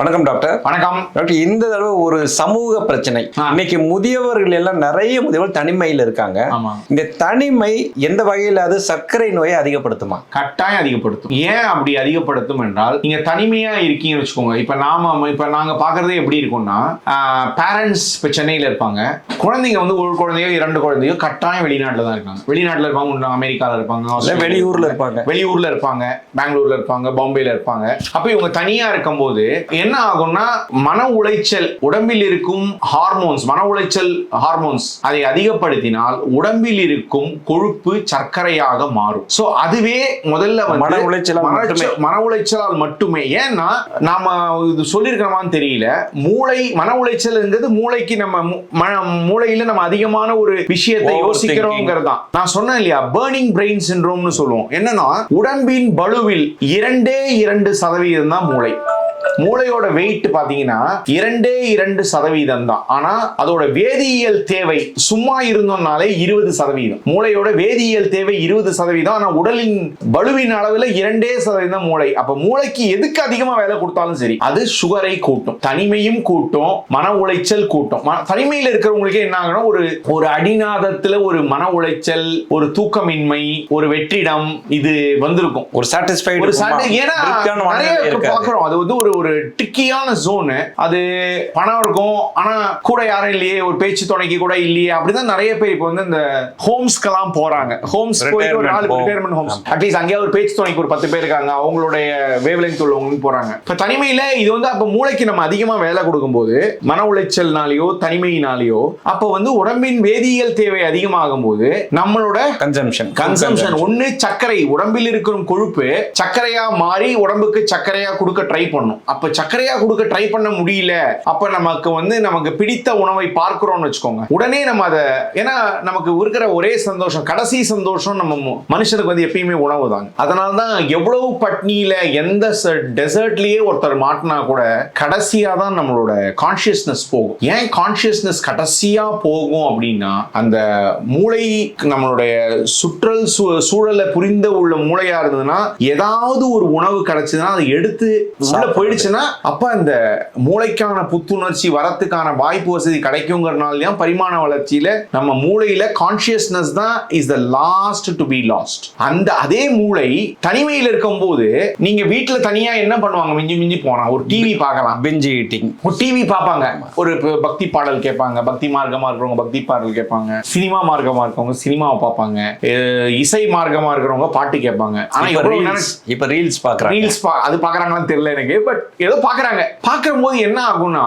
வணக்கம் டாக்டர். வணக்கம். டாக்டர் இந்த தடவை ஒரு சமூக பிரச்சனை. இன்னைக்கு முதியவர்கள் எல்லாம் நிறைய முதியவர்கள் தனிமையில் இருக்காங்க. இந்த தனிமை எந்த வகையில் அது சர்க்கரை நோயை அதிகப்படுத்துமா? கட்டாயம் அதிகப்படுத்தும். ஏன் அப்படி அதிகப்படுத்தும் என்றால் நீங்க தனிமையா இருக்கீங்கன்னு வச்சுக்கோங்க. இப்ப நாம இப்ப நாங்க பாக்குறதே எப்படி இருக்கும்னா பேரண்ட்ஸ் இப்ப சென்னையில இருப்பாங்க. குழந்தைங்க வந்து ஒரு குழந்தையோ இரண்டு குழந்தையோ கட்டாயம் வெளிநாட்டுல தான் இருக்காங்க. வெளிநாட்டுல இருப்பாங்க அமெரிக்கால இருப்பாங்க வெளியூர்ல இருப்பாங்க. வெளியூர்ல இருப்பாங்க பெங்களூர்ல இருப்பாங்க பாம்பேல இருப்பாங்க. அப்ப இவங்க தனியா இருக்கும்போது என்ன ஆகும்னா மன உளைச்சல் உடம்பில் இருக்கும் ஹார்மோன்ஸ் மன உளைச்சல் ஹார்மோன்ஸ் அதை அதிகப்படுத்தினால் உடம்பில் இருக்கும் கொழுப்பு சர்க்கரையாக மாறும். சோ அதுவே முதல்ல மன. உளைச்சல்- மன உளைச்சலால் மட்டுமே. ஏன்னா நாம இது சொல்லியிருக்கிறோமான்னு தெரியல. மூளை மன உளைச்சல்ங்கிறது மூளைக்கு நம்ம மூளையில நம்ம அதிகமான ஒரு விஷயத்தை. யோசிக்கிறோங்கிறது தான் நான் சொன்னேன் இல்லையா? பேர்னிங் பிரெயின் சிண்ட்ரோம்னு சொல்லுவோம். என்னன்னா உடம்பின் பளுவில் இரண்டே இரண்டு சதவீதம் தான் மூளை. மூளையோட வெயிட் பாத்தீங்கன்னா இரண்டே இரண்டு சதவீதம் தான். ஆனா அதோட வேதியியல் தேவை சும்மா இருந்தோம்னாலே இருபது சதவீதம். மூளையோட வேதியியல் தேவை இருபது சதவீதம். ஆனா உடலின் பளுவின் அளவுல இரண்டே சதவீதம் மூளை. அப்ப மூளைக்கு எதுக்கு அதிகமா வேலை கொடுத்தாலும் சரி அது சுகரை கூட்டும் தனிமையும் கூட்டும் மன உளைச்சல் கூட்டும். தனிமையில இருக்கிறவங்களுக்கு என்ன ஆகும்னா ஒரு ஒரு அடிநாதத்துல ஒரு மன உளைச்சல் ஒரு தூக்கமின்மை ஒரு வெற்றிடம் இது வந்திருக்கும். ஒரு சாட்டிஸ்ஃபைடு ஒரு சண்டை ஏன்னா நிறைய அது வந்து ஒரு ஒரு ட்ரிக்கியான ஜோனு அது பணம் இருக்கும். ஆனா கூட யாரும் இல்லையே. ஒரு பேச்சு துணைக்கு கூட இல்லையே. அப்படிதான் நிறைய பேர் இப்போ வந்து இந்த ஹோம்ஸ்க்கெல்லாம் போறாங்க. ஹோம்ஸ் போயிட்டு ஒரு நாலு. ரிட்டையர்மெண்ட் ஹோம்ஸ் அட்லீஸ்ட் அங்கேயே ஒரு பேச்சு துணைக்கு ஒரு பத்து பேர் இருக்காங்க. அவங்களுடைய வேவ்லெங்த் உள்ளவங்க போறாங்க. இப்ப தனிமையில இது வந்து அப்ப மூளைக்கு நம்ம அதிகமா வேலை கொடுக்கும்போது மன உளைச்சல்னாலயோ தனிமையினாலேயோ அப்ப வந்து உடம்பின் வேதியியல் தேவை அதிகமாகும் போது நம்மளோட கன்சம்ஷன் கன்சம்ஷன் ஒண்ணு சர்க்கரை. உடம்பில் இருக்கிற கொழுப்பு சர்க்கரையா மாறி உடம்புக்கு சர்க்கரையா கொடுக்க ட்ரை பண்ணும். அப்ப சர்க்கரையா கொடுக்க ட்ரை பண்ண முடியல. அப்ப நமக்கு வந்து நமக்கு பிடித்த உணவை பார்க்கிறோம்னு வச்சுக்கோங்க. உடனே நம்ம அதை ஏன்னா நமக்கு இருக்கிற ஒரே சந்தோஷம் கடைசி சந்தோஷம் நம்ம மனுஷனுக்கு வந்து எப்பயுமே உணவு தாங்க அதனால தான் எவ்வளவு பட்னியில எந்த டெசர்ட்லயே ஒருத்தர் மாட்டினா கூட கடைசியா தான் நம்மளோட கான்சியஸ்னஸ் போகும். ஏன் கான்சியஸ்னஸ் கடைசியா போகும் அப்படின்னா அந்த மூளை நம்மளுடைய சுற்றல் சூழலை புரிந்த உள்ள மூளையா இருந்ததுன்னா ஏதாவது ஒரு உணவு கிடைச்சதுன்னா அதை எடுத்து உள்ள. போயிடுச்சுன்னா அப்ப அந்த மூளைக்கான புத்துணர்ச்சி வரத்துக்கான வாய்ப்பு வசதி கிடைக்குங்கிறனால தான் பரிமாண வளர்ச்சியில நம்ம மூளையில கான்சியஸ்னஸ் தான் is the last to be lost அந்த அதே மூளை தனிமையில் இருக்கும்போது நீங்க வீட்டுல தனியா என்ன பண்ணுவாங்க? மிஞ்சி மிஞ்சி போனா ஒரு டிவி பார்க்கலாம். பிஞ்சி ஈட்டிங் ஒரு டிவி பார்ப்பாங்க. ஒரு பக்தி பாடல் கேட்பாங்க. பக்தி மார்க்கமா இருக்கிறவங்க பக்தி பாடல் கேட்பாங்க. சினிமா மார்க்கமா இருக்கவங்க சினிமாவை பார்ப்பாங்க. இசை மார்க்கமா இருக்கிறவங்க பாட்டு கேட்பாங்க. ஆனா இப்ப ரீல்ஸ் பாக்குறாங்க ரீல்ஸ் அது பாக்குறாங்களான்னு தெரியல எனக்கு பட் ஏதோ பாக்குறாங்க பார்க்கும்போது என்ன ஆகும்னா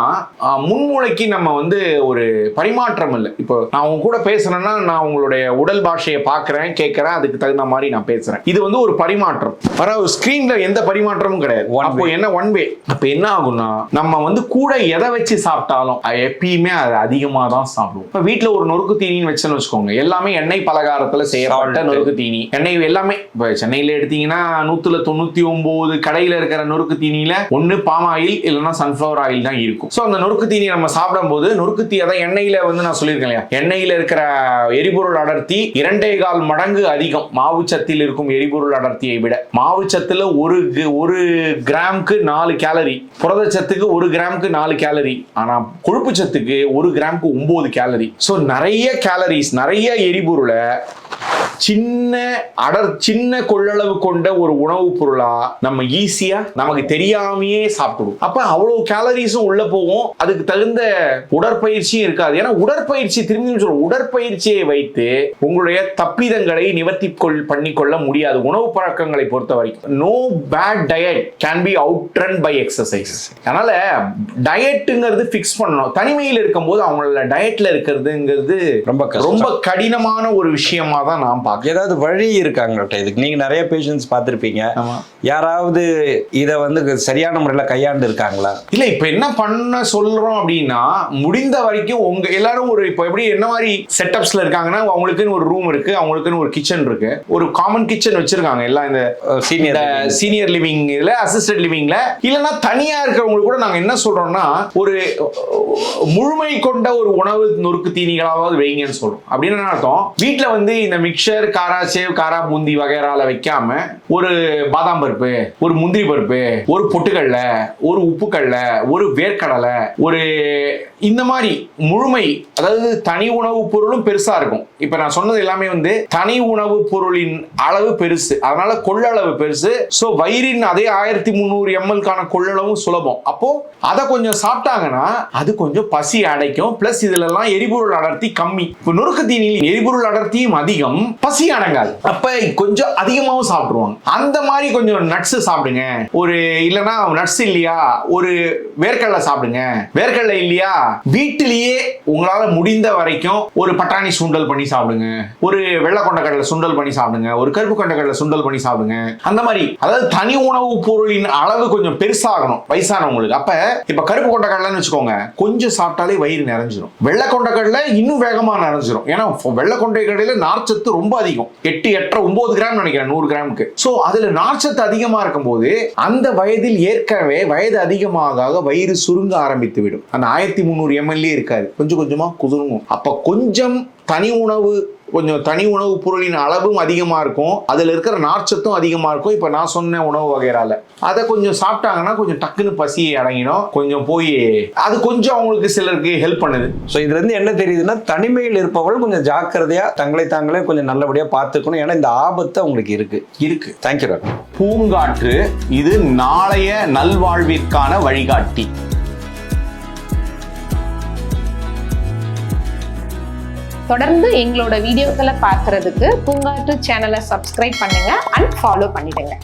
முன்மூளைக்கு நம்ம வந்து ஒரு பரிமாற்றம் இல்லை. இப்போ நான் உங்க கூட பேசுறேன்னா நான் உங்களுடைய உடல் பாஷையை பார்க்கறேன் கேட்கறேன் அதுக்கு தகுந்த மாதிரி நான் பேசுறேன். இது வந்து ஒரு பரிமாற்றம். வர ஸ்கிரீன்ல எந்த பரிமாற்றமும் கிடையாது. அப்போ என்ன ஒன் வே அப்ப என்ன ஆகும்னா நம்ம வந்து கூட எதை வச்சு சாப்பிட்டாலும் எப்பயுமே அது அதிகமா தான் சாப்பிடுவோம். இப்ப வீட்ல ஒரு நொறுக்கு தீனின்னு வச்சுன்னு வச்சுக்கோங்க. எல்லாமே எண்ணெய் பலகாரத்துல செய்யப்பட்ட. நொறுக்கு தீனி. எண்ணெய் எல்லாமே இப்ப சென்னையில எடுத்தீங்கன்னா நூத்துல தொண்ணூத்தி ஒன்பது கடையில இருக்கிற நொறுக்கு தீனியில ஒன்று பாம் ஆயில் இல்லைன்னா சன்ஃப்ளவர் ஆயில் தான் இருக்கும். ஸோ அந்த நொறுக்கு தீனி நம்ம சாப்பிடும்போது நொறுக்கு தீ அதான் எண்ணெயில் வந்து நான் சொல்லியிருக்கேன் இல்லையா? எண்ணெயில் இருக்கிற எரிபொருள் அடர்த்தி இரண்டே கால் மடங்கு அதிகம். மாவுச்சத்தில் இருக்கும் எரிபொருள் அடர்த்தியை விட. மாவுச்சத்தில் ஒரு ஒரு கிராமுக்கு நாலு கேலரி புரதச்சத்துக்கு ஒரு கிராமுக்கு நாலு கேலரி ஆனால் கொழுப்பு சத்துக்கு ஒரு கிராமுக்கு ஒம்பது கேலரி ஸோ நிறைய கேலரிஸ் நிறைய எரிபொருளை சின்ன அடர் சின்ன கொள்ளளவு கொண்ட ஒரு உணவுப் பொருளா நம்ம ஈஸியா நமக்கு தெரியாமையே சாப்பிடுவோம். அப்ப அவ்வளவு கேலரிஸும் உள்ள போகும். அதுக்கு தகுந்த உடற்பயிற்சியும் இருக்காது. ஏன்னா உடற்பயிற்சி திரும்பி சொல்றோம் உடற்பயிற்சியை வைத்து உங்களுடைய தப்பிதங்களை நிவர்த்தி கொள் பண்ணிக்கொள்ள முடியாது. உணவு பழக்கங்களை பொறுத்த வரைக்கும். No bad diet can be outrun by exercise அதனால டயட்டுங்கிறது ஃபிக்ஸ் பண்ணணும். தனிமையில் இருக்கும்போது அவங்களோட டயட்ல இருக்கிறதுங்கிறது ரொம்ப. ரொம்ப கடினமான ஒரு விஷயமா தான் நான் பார்க்கிறேன் ஏதாவது வழி இருக்காங்க டாக்டர். இதுக்கு நீங்க நிறைய பேஷண்ட்ஸ் பார்த்திருப்பீங்க. யாராவது இத வந்து சரியான முறையில் கையாண்டு இருக்காங்களா? இல்ல இப்ப என்ன பண்ண சொல்றோம் அப்படின்னா முடிந்த வரைக்கும் உங்க எல்லாரும் ஒரு இப்ப எப்படி என்ன மாதிரி செட்டப்ஸ்ல இருக்காங்கன்னா அவங்களுக்குன்னு ஒரு ரூம் இருக்கு அவங்களுக்குன்னு ஒரு கிச்சன் இருக்கு. ஒரு காமன் கிச்சன் வச்சிருக்காங்க எல்லாம் இந்த சீனியர் சீனியர் லிவிங் இதுல அசிஸ்டட் லிவிங்ல இல்லைன்னா தனியா இருக்கிறவங்களுக்கு கூட நாங்க என்ன சொல்றோம்னா ஒரு முழுமை கொண்ட ஒரு உணவு நொறுக்கு தீனிகளாவது வைங்கன்னு சொல்றோம். அப்படின்னு என்ன அர்த்தம்? வீட்ல வந்து இந்த மிக்சர் மிக்சர் காரா சேவ் காரா பூந்தி வகைறால வைக்காம ஒரு பாதாம் பருப்பு ஒரு முந்திரி பருப்பு ஒரு பொட்டுக்கடல ஒரு உப்புக்கடல ஒரு வேர்க்கடலை ஒரு இந்த மாதிரி முழுமை அதாவது தனி உணவு பொருளும் பெருசா இருக்கும். இப்ப நான் சொன்னது எல்லாமே வந்து தனி உணவு பொருளின் அளவு பெருசு. அதனால கொள்ளளவு பெருசு. ஸோ வயிறின் அதே ஆயிரத்தி முந்நூறு எம்எல்கான கொள்ளளவும் சுலபம். அப்போ அதை கொஞ்சம் சாப்பிட்டாங்கன்னா அது கொஞ்சம் பசி அடைக்கும். பிளஸ் இதுல எல்லாம் எரிபொருள் அடர்த்தி கம்மி. இப்போ நொறுக்கு தீனியில் எரிபொருள் அடர்த்தியும் அதிகம். பசி அடங்காது. அப்ப கொஞ்சம் அதிகமாகவும் சாப்பிடுவாங்க அந்த மாதிரி கொஞ்சம் நட்ஸ் சாப்பிடுங்க. ஒரு இல்லைன்னா நட்ஸ் இல்லையா? ஒரு வேர்க்கடலை சாப்பிடுங்க. வேர்க்கடலை இல்லையா? வீட்டிலேயே உங்களால முடிந்த வரைக்கும் ஒரு பட்டாணி சுண்டல் பண்ணி சாப்பிடுங்க. ஒரு வெள்ளை கொண்டக்கடலை சுண்டல் பண்ணி சாப்பிடுங்க. ஒரு கருப்பு கொண்டக்கடலை சுண்டல் பண்ணி சாப்பிடுங்க. அந்த மாதிரி. அதாவது தனி உணவு பொருளின் அளவு கொஞ்சம் பெருசாகணும் வயசானவங்களுக்கு. அப்ப இப்ப கருப்பு கொண்டக்கடலைன்னு வச்சுக்கோங்க. கொஞ்சம் சாப்பிட்டாலே வயிறு நிறைஞ்சிரும். வெள்ளை கொண்டக்கடலை இன்னும் வேகமா நிறைஞ்சிரும். ஏன்னா வெள்ளை கொண்டக்கடலையில நார்ச்சத்து ரொம்ப ரொம்ப அதிகம். எட்டு எட்டரை ஒன்பது கிராம் நினைக்கிறேன் நூறு கிராமுக்கு. ஸோ அதில் நார்ச்சத்து அதிகமாக இருக்கும்போது அந்த வயதில் ஏற்கனவே வயது அதிகமாக வயிறு சுருங்க ஆரம்பித்து விடும் அந்த ஆயிரத்தி முந்நூறு எம்எல்ஏ இருக்காது. கொஞ்சம் கொஞ்சமாக குதிருங்கும் அப்போ கொஞ்சம் தனி உணவு கொஞ்சம் தனி உணவு பொருளின் அளவும் அதிகமா இருக்கும். அதுல இருக்கிற நார்ச்சத்தும் அதிகமா இருக்கும். இப்ப நான் சொன்ன உணவு வகைரால அதை கொஞ்சம் சாப்பிட்டாங்கன்னா கொஞ்சம் டக்குன்னு பசி அடங்கிடும். கொஞ்சம் போய் அது கொஞ்சம் அவங்களுக்கு சிலருக்கு ஹெல்ப் பண்ணுது. ஸோ இதுல இருந்து என்ன தெரியுதுன்னா தனிமையில் இருப்பவர்கள் கொஞ்சம் ஜாக்கிரதையா தங்களை தாங்களே கொஞ்சம் நல்லபடியா பார்த்துக்கணும். ஏன்னா இந்த ஆபத்து அவங்களுக்கு இருக்கு. இருக்கு. தேங்க்யூ டாக்டர் பூங்காற்று இது நாளைய நல்வாழ்விற்கான வழிகாட்டி. தொடர்ந்து எங்களோட வீடியோக்களை பார்க்கறதுக்கு பூங்காற்று சேனலை சப்ஸ்கிரைப் பண்ணுங்க அண்ட் ஃபாலோ பண்ணிடுங்க.